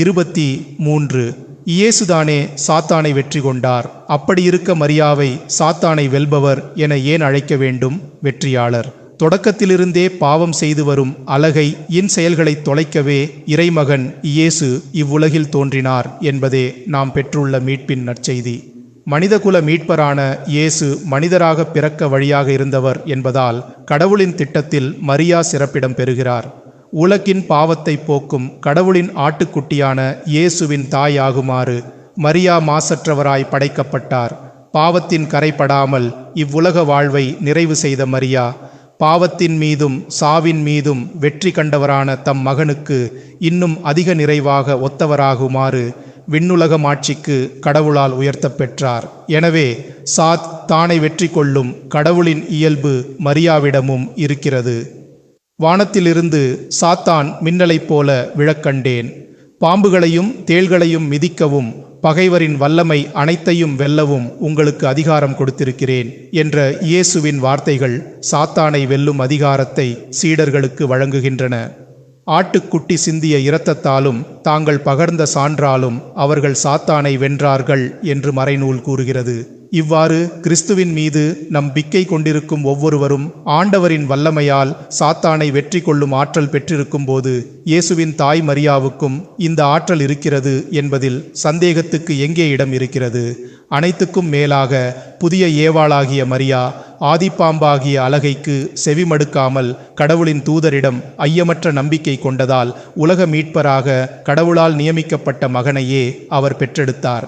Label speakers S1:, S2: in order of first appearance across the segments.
S1: இருபத்தி மூன்று. இயேசுதானே சாத்தானை வெற்றி கொண்டார். அப்படி இருக்க மரியாவை சாத்தானை வெல்பவர் என ஏன் அழைக்க வேண்டும்? வெற்றியாளர். தொடக்கத்திலிருந்தே பாவம் செய்து வரும் அழகை இன் செயல்களை தொலைக்கவே இறைமகன் இயேசு இவ்வுலகில் தோன்றினார் என்பதே நாம் பெற்றுள்ள மீட்பின் நற்செய்தி. மனிதகுல மீட்பரான இயேசு மனிதராக பிறக்க வழியாக இருந்தவர் என்பதால் கடவுளின் திட்டத்தில் மரியா சிறப்பிடம் பெறுகிறார். உலகின் பாவத்தை போக்கும் கடவுளின் ஆட்டுக்குட்டியான இயேசுவின் தாயாகுமாறு மரியா மாசற்றவராய் படைக்கப்பட்டார். பாவத்தின் கரைப்படாமல் இவ்வுலக வாழ்வை நிறைவு செய்த மரியா பாவத்தின் மீதும் சாவின் மீதும் வெற்றி கண்டவரான தம் மகனுக்கு இன்னும் அதிக நிறைவாக ஒத்தவராகுமாறு விண்ணுலகம் ஆட்சிக்கு கடவுளால் உயர்த்தப்பெற்றார் எனவே சாத் தானை வெற்றி கொள்ளும் கடவுளின் இயல்பு மரியாவிடமும் இருக்கிறது. வானத்திலிருந்து சாத்தான் மின்னலைப் போல விழக்கண்டேன். பாம்புகளையும் தேள்களையும் மிதிக்கவும் பகைவரின் வல்லமை அனைத்தையும் வெல்லவும் உங்களுக்கு அதிகாரம் கொடுத்திருக்கிறேன் என்ற இயேசுவின் வார்த்தைகள் சாத்தானை வெல்லும் அதிகாரத்தை சீடர்களுக்கு வழங்குகின்றன. ஆட்டுக்குட்டி சிந்திய இரத்தத்தாலும் தாங்கள் பகர்ந்த சான்றாலும் அவர்கள் சாத்தானை வென்றார்கள் என்று மறைநூல் கூறுகிறது. இவ்வாறு கிறிஸ்துவின் மீது நம்பிக்கை கொண்டிருக்கும் ஒவ்வொருவரும் ஆண்டவரின் வல்லமையால் சாத்தானை வெற்றி கொள்ளும் ஆற்றல் பெற்றிருக்கும் போது இயேசுவின் தாய் மரியாவுக்கும் இந்த ஆற்றல் இருக்கிறது என்பதில் சந்தேகத்துக்கு எங்கே இடம் இருக்கிறது? அனைத்துக்கும் மேலாக புதிய ஏவாளாகிய மரியா ஆதிப்பாம்பாகிய அலகைக்கு செவிமடுக்காமல் கடவுளின் தூதரிடம் ஐயமற்ற நம்பிக்கை கொண்டதால் உலக மீட்பராக கடவுளால் நியமிக்கப்பட்ட மகனையே அவர் பெற்றெடுத்தார்.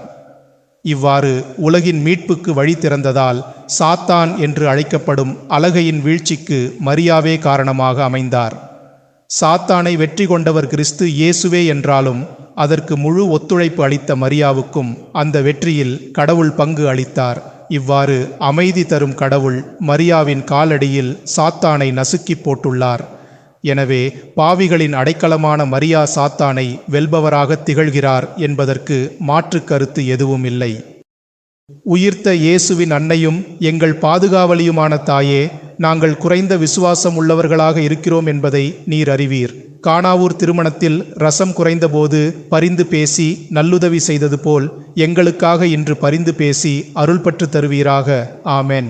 S1: இவ்வாறு உலகின் மீட்புக்கு வழி திறந்ததால் சாத்தான் என்று அழைக்கப்படும் அலகையின் வீழ்ச்சிக்கு மரியாவே காரணமாக அமைந்தார். சாத்தானை வெற்றி கொண்டவர் கிறிஸ்து இயேசுவே என்றாலும் அதற்கு முழு ஒத்துழைப்பு அளித்த மரியாவுக்கும் அந்த வெற்றியில் கடவுள் பங்கு அளித்தார். இவ்வாறு அமைதி தரும் கடவுள் மரியாவின் காலடியில் சாத்தானை நசுக்கி போட்டுள்ளார். எனவே பாவிகளின் அடைக்கலமான மரியா சாத்தானை வெல்பவராக திகழ்கிறார் என்பதற்கு மாற்று கருத்து எதுவும் இல்லை. உயிர்த்த இயேசுவின் அன்னையும் எங்கள் பாதுகாவலியுமான தாயே நாங்கள் குறைந்த விசுவாசம் உள்ளவர்களாக இருக்கிறோம் என்பதை நீர் அறிவீர். காணாவூர் திருமணத்தில் ரசம் குறைந்தபோது பரிந்து பேசி நல்லுதவி செய்தது போல் எங்களுக்காக இன்று பரிந்து பேசி அருள்பற்று தருவீராக. ஆமென்.